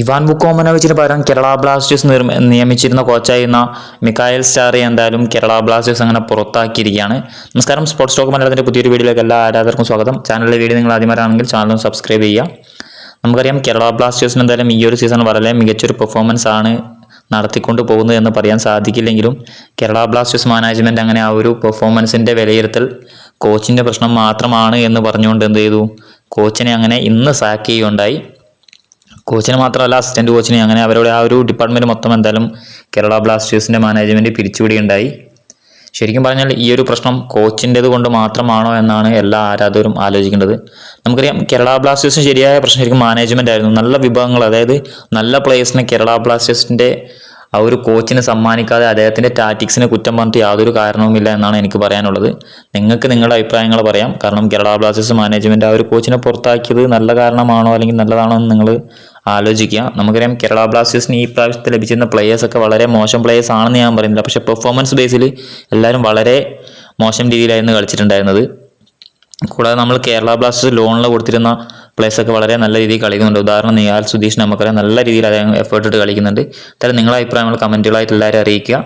Ivan വുക്കോമനോവിച്ചിന് പകരം Kerala Blasters നിയമിച്ചിരുന്ന കോച്ചായിരുന്ന മിക്കായൽ സ്റ്റാറി എന്തായാലും കേരള ബ്ലാസ്റ്റേഴ്സ് അങ്ങനെ പുറത്താക്കിയിരിക്കുകയാണ്. നമസ്കാരം സ്പോർട്സ് ടോക്ക് മലയാളത്തിന്റെ പുതിയൊരു വീഡിയോയിലേക്ക് എല്ലാ ആരാധകർക്കും സ്വാഗതം. ചാനലിലെ വീഡിയോ നിങ്ങൾ ആദ്യമാരാണെങ്കിൽ ചാനൽ സബ്സ്ക്രൈബ് ചെയ്യുക. നമുക്കറിയാം കേരള ബ്ലാസ്റ്റേഴ്സിന് എന്തായാലും ഈ ഒരു സീസൺ വളരെ മികച്ചൊരു പെർഫോമൻസ് ആണ് നടത്തിക്കൊണ്ട് പോകുന്നത് എന്ന് പറയാൻ സാധിക്കില്ലെങ്കിലും കേരള ബ്ലാസ്റ്റേഴ്സ് മാനേജ്മെന്റ് അങ്ങനെ ആ ഒരു പെർഫോമൻസിന്റെ വിലയിരുത്തൽ കോച്ചിന്റെ പ്രശ്നം മാത്രമാണ് എന്ന് പറഞ്ഞുകൊണ്ട് എന്ത് ചെയ്തു? കോച്ചിനെ അങ്ങനെ ഇന്ന് സാക്ക് ചെയ്യുകയുണ്ടായി. കോച്ചിനെ മാത്രമല്ല അസിസ്റ്റന്റ് കോച്ചിനെ അങ്ങനെ അവരുടെ ആ ഒരു ഡിപ്പാർട്ട്മെന്റ് മൊത്തം എന്തായാലും കേരള ബ്ലാസ്റ്റേഴ്സിന്റെ മാനേജ്മെന്റ് പിരിച്ചുവിടുകയുണ്ടായി. ശരിക്കും പറഞ്ഞാൽ ഈ ഒരു പ്രശ്നം കോച്ചിന്റെത് കൊണ്ട് മാത്രമാണോ എന്നാണ് എല്ലാ ആരാധകരും ആലോചിക്കേണ്ടത്. നമുക്കറിയാം കേരള ബ്ലാസ്റ്റേഴ്സിന് ശരിയായ പ്രശ്നം ശരിക്കും മാനേജ്മെന്റ് ആയിരുന്നു. നല്ല വിഭവങ്ങൾ അതായത് നല്ല പ്ലേയേഴ്സിനെ കേരള ബ്ലാസ്റ്റേഴ്സിന്റെ ആ ഒരു കോച്ചിനെ സമ്മാനിക്കാതെ അദ്ദേഹത്തിന്റെ ടാറ്റിക്സിനെ കുറ്റം പറഞ്ഞിട്ട് യാതൊരു കാരണവുമില്ല എന്നാണ് എനിക്ക് പറയാനുള്ളത്. നിങ്ങൾക്ക് നിങ്ങളുടെ അഭിപ്രായങ്ങൾ പറയാം. കാരണം കേരള ബ്ലാസ്റ്റേഴ്സ് മാനേജ്മെന്റ് ആ ഒരു കോച്ചിനെ പുറത്താക്കിയത് നല്ല കാരണമാണോ അല്ലെങ്കിൽ നല്ലതാണോ എന്ന് നിങ്ങൾ ആലോചിക്കുക നമുക്കറിയാം കേരള ബ്ലാസ്റ്റേഴ്സിന് ഈ പ്രാവശ്യത്തെ ലഭിച്ചിരുന്ന പ്ലേയേഴ്സ് ഒക്കെ വളരെ മോശം പ്ലേയേഴ്സ് ആണെന്ന് ഞാൻ പറയുന്നില്ല. പക്ഷേ പെർഫോമൻസ് ബേസിൽ എല്ലാവരും വളരെ മോശം രീതിയിലായിരുന്നു കളിച്ചിട്ടുണ്ടായിരുന്നത്. കൂടാതെ നമ്മൾ കേരള ബ്ലാസ്റ്റേഴ്സ് ലോണിൽ കൊടുത്തിരുന്ന ഒക്കെ വളരെ നല്ല രീതിയിൽ കളിക്കുന്നുണ്ട്. ഉദാഹരണം നിയാൽ സുധീഷ് നമുക്കറിയാം നല്ല രീതിയിൽ അദ്ദേഹം എഫേർട്ട് ഇട്ട് കളിക്കുന്നുണ്ട്. എന്തായാലും നിങ്ങളുടെ അഭിപ്രായങ്ങൾ കമന്റുകളായിട്ട് എല്ലാവരും അറിയിക്കുക.